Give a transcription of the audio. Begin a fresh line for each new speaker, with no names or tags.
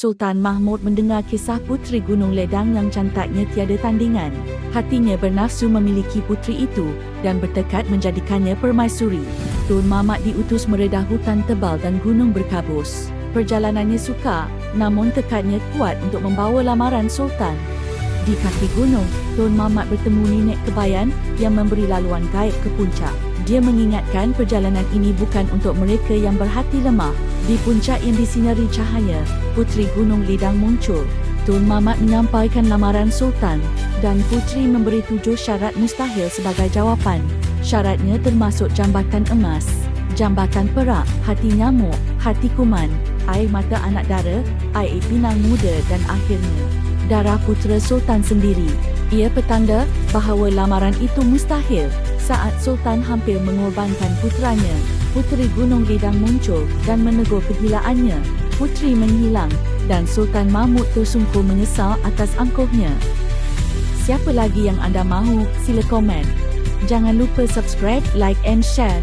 Sultan Mahmud mendengar kisah puteri Gunung Ledang yang cantiknya tiada tandingan. Hatinya bernafsu memiliki puteri itu dan bertekad menjadikannya permaisuri. Tun Mamat diutus meredah hutan tebal dan gunung berkabus. Perjalanannya sukar, namun tekadnya kuat untuk membawa lamaran Sultan. Di kaki gunung, Tun Mamat bertemu Nenek Kebayan yang memberi laluan gaib ke puncak. Dia mengingatkan perjalanan ini bukan untuk mereka yang berhati lemah. Di puncak yang disinari cahaya, Puteri Gunung Lidang muncul. Tun Mamat menyampaikan lamaran Sultan dan Puteri memberi tujuh syarat mustahil sebagai jawapan. Syaratnya termasuk jambatan emas, jambatan perak, hati nyamuk, hati kuman, air mata anak dara, air pinang muda dan akhirnya darah putera Sultan sendiri. Ia petanda bahawa lamaran itu mustahil saat Sultan hampir mengorbankan puteranya. Puteri Gunung Lidang muncul dan menegur kegilaannya. Puteri menghilang dan Sultan Mahmud tersungkur menyesal atas angkuhnya. Siapa lagi yang anda mahu? Sila komen. Jangan lupa subscribe, like and share.